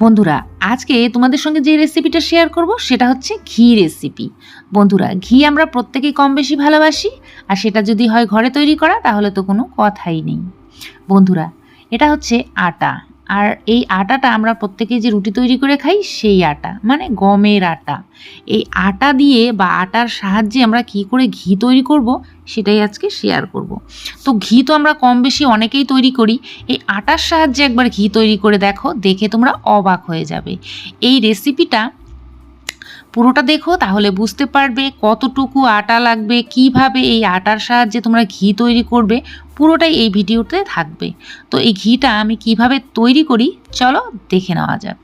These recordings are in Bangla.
বন্ধুরা, আজকে তোমাদের সঙ্গে যে রেসিপিটা শেয়ার করব, সেটা হচ্ছে ঘি রেসিপি বন্ধুরা, ঘি আমরা প্রত্যেকেই কম বেশি ভালোবাসি, আর সেটা যদি হয় ঘরে তৈরি করা, তাহলে তো কোনো কথাই নেই। বন্ধুরা, এটা হচ্ছে আটা। আর এই আটাটা আমরা প্রত্যেকে যে রুটি তৈরি করে খাই, সেই আটা মানে গমের আটা। এই আটা দিয়ে বা আটার সাহায্যে আমরা কি করে ঘি তৈরি করব, সেটাই আজকে শেয়ার করব। তো ঘি তো আমরা কম বেশি অনেকেই তৈরি করি। এই আটার সাহায্যে একবার ঘি তৈরি করে দেখো, দেখে তোমরা অবাক হয়ে যাবে। এই রেসিপিটা পুরোটা দেখো, তাহলে বুঝতে পারবে কতটুকু আটা লাগবে, কীভাবে এই আটার সাহায্যে তোমরা ঘি তৈরি করবে, পুরোটাই এই ভিডিওতে থাকবে। তো এই ঘিটা আমি কীভাবে তৈরি করি, চলো দেখে নেওয়া যাক।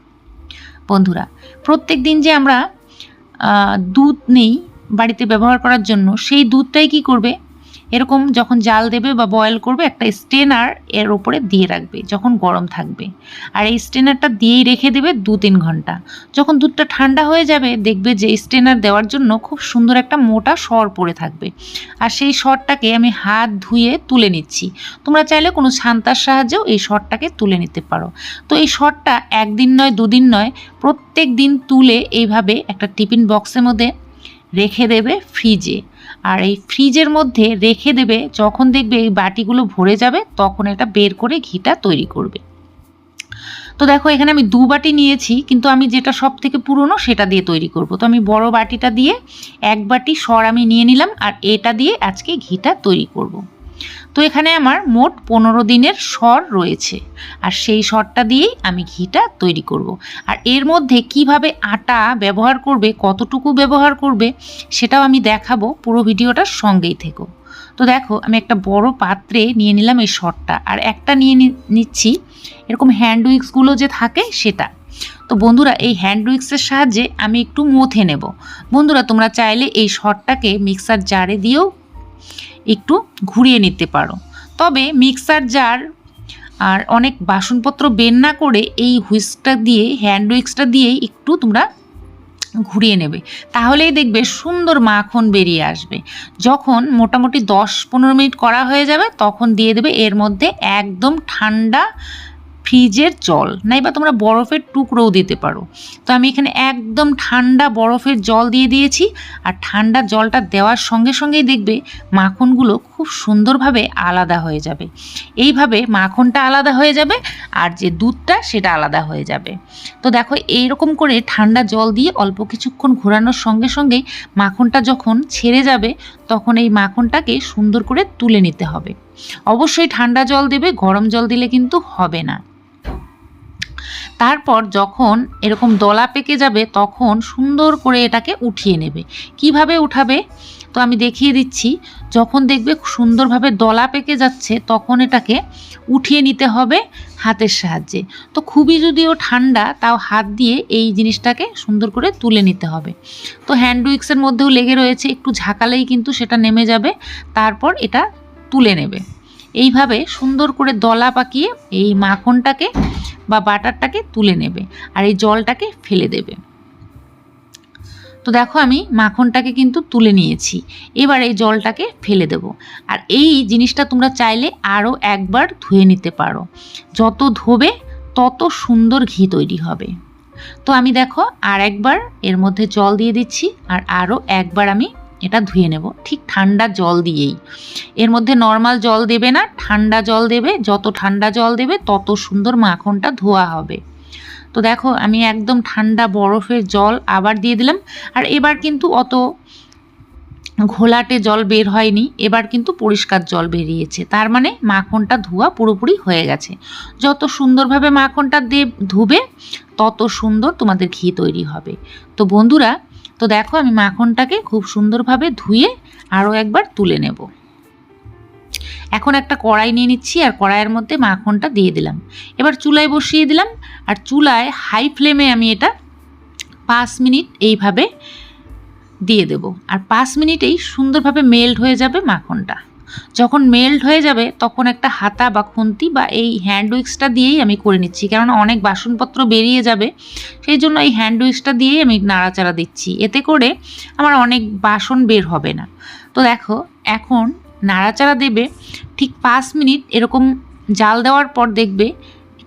বন্ধুরা, প্রত্যেক দিন যে আমরা দুধ নেই বাড়িতে ব্যবহার করার জন্য, সেই দুধটাই কি করবে? এরকম যখন জাল দেবে বা বয়েল করবে, একটা স্টেনার এর ওপরে দিয়ে রাখবে, যখন গরম থাকবে। আর এই স্টেনারটা দিয়েই রেখে দেবে দু তিন ঘণ্টা। যখন দুধটা ঠান্ডা হয়ে যাবে, দেখবে যে স্টেনার দেওয়ার জন্য খুব সুন্দর একটা মোটা সর পড়ে থাকবে। আর সেই সরটাকে আমি হাত ধুয়ে তুলে নিচ্ছি। তোমরা চাইলে কোনো ছান্তার সাহায্যেও এই সরটাকে তুলে নিতে পারো। তো এই সরটা একদিন নয়, দুদিন নয়, প্রত্যেক দিন তুলে এইভাবে একটা টিফিন বক্সের মধ্যে রেখে দেবে ফ্রিজে আর এই ফ্রিজের মধ্যে রেখে দেবে, যখন দেখবে এই বাটিগুলো ভরে যাবে, তখন এটা বের করে ঘিটা তৈরি করবে তো দেখো, এখানে আমি দু বাটি নিয়েছি, কিন্তু আমি যেটা সব থেকে পুরনো সেটা দিয়ে তৈরি করব তো আমি বড় বাটিটা দিয়ে এক বাটি সর আমি নিয়ে নিলাম, আর এটা দিয়ে আজকে ঘিটা তৈরি করব। তো এখানে আমার মোট পনেরো দিনের সর রয়েছে। আর সেই সরটা দিয়েই আমি ঘিটা তৈরি করব। আর এর মধ্যে কীভাবে আটা ব্যবহার করবে, কতটুকু ব্যবহার করবে, সেটাও আমি দেখাবো পুরো ভিডিওটার সঙ্গেই থেকো। তো দেখো, আমি একটা বড় পাত্রে নিয়ে নিলাম এই শটটা আর একটা নিয়ে নিচ্ছি, এরকম হ্যান্ড উইক্সগুলো যে থাকে সেটা। তো বন্ধুরা, এই হ্যান্ড উইক্সের সাহায্যে আমি একটু মথে নেব। বন্ধুরা, তোমরা চাইলে এই শটটাকে মিক্সার জারে দিয়েও একটু ঘুরিয়ে নিতে পারো। তবে মিক্সার জার আর অনেক বাসনপত্র বের না করে এই হুইস্কটা দিয়ে হ্যান্ড উইক্সটা দিয়েই একটু তোমরা ঘুরিয়ে নেবে। তাহলেই দেখবে সুন্দর মাখন বেরিয়ে আসবে। যখন মোটামুটি দশ পনেরো মিনিট করা হয়ে যাবে, তখন দিয়ে দেবে এর মধ্যে একদম ঠান্ডা ফ্রিজের জল, নাইবা তোমরা বরফের টুকরোও দিতে পারো। তো আমি এখানে একদম ঠান্ডা বরফের জল দিয়ে দিয়েছি, আর ঠান্ডা জলটা দেওয়ার সঙ্গে সঙ্গেই দেখবে মাখনগুলো খুব সুন্দরভাবে আলাদা হয়ে যাবে। এইভাবে মাখনটা আলাদা হয়ে যাবে, আর যে দুধটা সেটা আলাদা হয়ে যাবে। তো দেখো, এইরকম করে ঠান্ডা জল দিয়ে অল্প কিছুক্ষণ ঘোরানোর সঙ্গে সঙ্গেই মাখনটা যখন ছেড়ে যাবে, তখন এই মাখনটাকে সুন্দর করে তুলে নিতে হবে। অবশ্যই ঠান্ডা জল দেবে, গরম জল দিলে কিন্তু হবে না। তারপর যখন এরকম দলা পেকে যাবে, তখন সুন্দর করে এটাকে উঠিয়ে নেবে। কীভাবে উঠাবে? তো আমি দেখিয়ে দিচ্ছি। যখন দেখবে সুন্দরভাবে দলা পেকে যাচ্ছে, তখন এটাকে উঠিয়ে নিতে হবে হাতের সাহায্যে। তো খুবই যদিও ঠান্ডা, তাও হাত দিয়ে এই জিনিসটাকে সুন্দর করে তুলে নিতে হবে। তো হ্যান্ড উইক্সের মধ্যেও লেগে রয়েছে, একটু ঝাঁকালেই কিন্তু সেটা নেমে যাবে, তারপর এটা তুলে নেবে। এইভাবে সুন্দর করে দলা পাকিয়ে এই মাখনটাকে বা বাটারটাকে তুলে নেবে আর এই জলটাকে ফেলে দেবে। তো দেখো আমি মাখনটাকে কিন্তু তুলে নিয়েছি। এবার এই জলটাকে ফেলে দেব। আর এই জিনিসটা তোমরা চাইলে আরও একবার ধুয়ে নিতে পারো। যত ধোবে তত সুন্দর ঘি তৈরি হবে। তো আমি দেখো আর একবার এর মধ্যে জল দিয়ে দিচ্ছি আর আরও একবার আমি এটা ধুয়ে নেব। ঠিক ঠান্ডা জল দিয়েই। এর মধ্যে নর্মাল জল দেবে না, ঠান্ডা জল দেবে। যত ঠান্ডা জল দেবে, তত সুন্দর মাখনটা ধোয়া হবে। তো দেখো, আমি একদম ঠান্ডা বরফের জল আবার দিয়ে দিলাম। আর এবার কিন্তু অত ঘোলাটে জল বের হয়নি। এবার কিন্তু পরিষ্কার জল বেরিয়েছে। তার মানে মাখনটা ধোয়া পুরোপুরি হয়ে গেছে। যত সুন্দরভাবে মাখনটা দিয়ে ধুবে, তত সুন্দর তোমাদের ঘি তৈরি হবে। তো বন্ধুরা তো দেখো আমি মাখনটাকে খুব সুন্দরভাবে ধুয়ে আরও একবার তুলে নেব। এখন একটা কড়াই নিয়ে নিচ্ছি আর কড়াইয়ের মধ্যে মাখনটা দিয়ে দিলাম। এবার চুলায় বসিয়ে দিলাম আর চুলায় হাই ফ্লেমে আমি এটা পাঁচ মিনিট এইভাবে দিয়ে দেব। আর পাঁচ মিনিটেই সুন্দরভাবে মেল্ট হয়ে যাবে মাখনটা। যখন মেল্ট হয়ে যাবে, তখন একটা হাতা বা খুন্তি বা এই হ্যান্ড উইক্সটা দিয়েই আমি করে নিচ্ছি। কেননা অনেক বাসনপত্র বেরিয়ে যাবে, সেই জন্য এই হ্যান্ড উইক্সটা দিয়েই আমি নাড়াচাড়া দিচ্ছি। এতে করে আমার অনেক বাসন বের হবে না। তো দেখো, এখন নাড়াচাড়া দেবে, ঠিক পাঁচ মিনিট এরকম জাল দেওয়ার পর দেখবে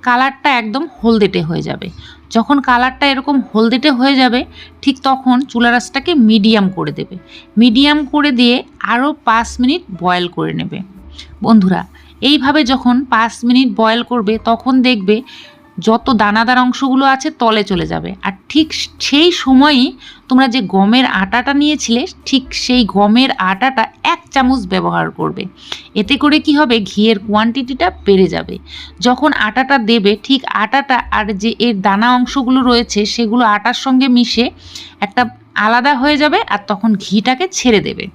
কালারটা একদম হলদেটে হয়ে যাবে। যখন কালারটা এরকম হলদেটে হয়ে যাবে, ঠিক তখন চুলা রাসটাকে মিডিয়াম করে দেবে। মিডিয়াম করে দিয়ে আরও পাঁচ মিনিট বয়েল করে নেবে। বন্ধুরা, এইভাবে যখন পাঁচ মিনিট বয়েল করবে, তখন দেখবে যত দানাদার অংশগুলো আছে তলে চলে যাবে। আর ঠিক সেই সময়ই তোমরা যে গমের আটাটা নিয়েছিলে, ঠিক সেই গমের আটাটা এক চামচ ব্যবহার করবে। এতে করে কি হবে? ঘিয়ের কোয়ান্টিটিটা বেড়ে যাবে। যখন আটাটা দেবে, ঠিক আটাটা আর যে এর দানা অংশগুলো রয়েছে, সেগুলো আটার সঙ্গে মিশে একটা আলাদা হয়ে যাবে আর তখন ঘিটাকে ছেড়ে দেবে।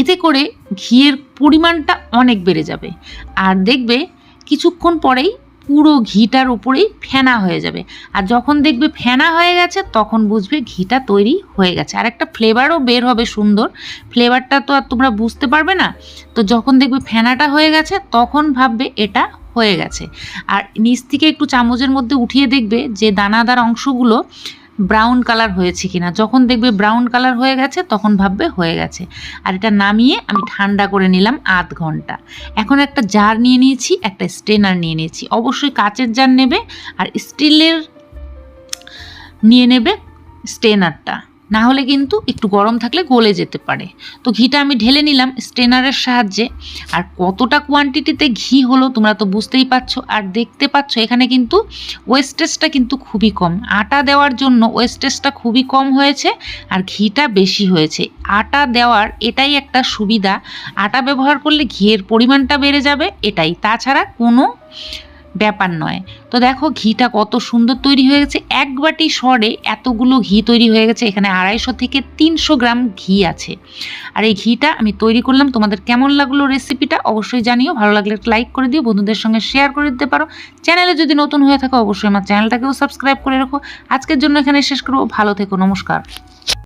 এতে করে ঘিয়ের পরিমাণটা অনেক বেড়ে যাবে। আর দেখবে কিছুক্ষণ পরেই পুরো ঘিটার উপরেই ফেনা হয়ে যাবে। আর যখন দেখবে ফেনা হয়ে গেছে, তখন বুঝবে ঘিটা তৈরি হয়ে গেছে। আর একটা ফ্লেভারও বের হবে সুন্দর। ফ্লেভারটা তো আর তোমরা বুঝতে পারবে না। তো যখন দেখবে ফেনাটা হয়ে গেছে, তখন ভাববে এটা হয়ে গেছে। আর নিচ থেকে একটু চামচের মধ্যে উঠিয়ে দেখবে যে দানাদার অংশগুলো ব্রাউন কালার হয়েছে কিনা। যখন দেখবে ব্রাউন কালার হয়ে গেছে, তখন ভাববে হয়ে গেছে। আর এটা নামিয়ে আমি ঠান্ডা করে নিলাম আধ ঘণ্টা। এখন একটা জার নিয়ে নিয়েছি, একটা স্টেনার নিয়ে নিয়েছি। অবশ্যই কাচের জার নেবে আর স্টিলের নিয়ে নেবে স্টেনারটা না হলে কিন্তু একটু গরম থাকলে গলে যেতে পারে। তো ঘিটা আমি ঢেলে নিলাম স্টেনারের সাহায্যে। আর কতটা কোয়ান্টিটিতে ঘি হলো তোমরা তো বুঝতেই পারছ। আর দেখতে পাচ্ছ এখানে কিন্তু ওয়েস্টেজটা কিন্তু খুবই কম। আটা দেওয়ার জন্য ওয়েস্টেজটা খুবই কম হয়েছে আর ঘিটা বেশি হয়েছে। আটা দেওয়ার এটাই একটা সুবিধা। আটা ব্যবহার করলে ঘিয়ের পরিমাণটা বেড়ে যাবে এটাই। তাছাড়া কোনো ব্যাপার নয়। তো দেখো ঘিটা কত সুন্দর তৈরি হয়ে গেছে। এক বাটি সরে এতগুলো ঘি তৈরি হয়ে গেছে। এখানে আড়াইশো থেকে তিনশো গ্রাম ঘি আছে। আর এই ঘিটা আমি তৈরি করলাম। তোমাদের কেমন লাগল রেসিপিটা অবশ্যই জানিও। ভালো লাগলে একটা লাইক করে দিও। বন্ধুদের সঙ্গে শেয়ার করে দিতে পারো। চ্যানেলে যদি নতুন হয়ে থাকো, অবশ্যই আমার চ্যানেলটাকেও সাবস্ক্রাইব করে রাখো। আজকের জন্য এখানে শেষ করব। ভালো থেকো, নমস্কার।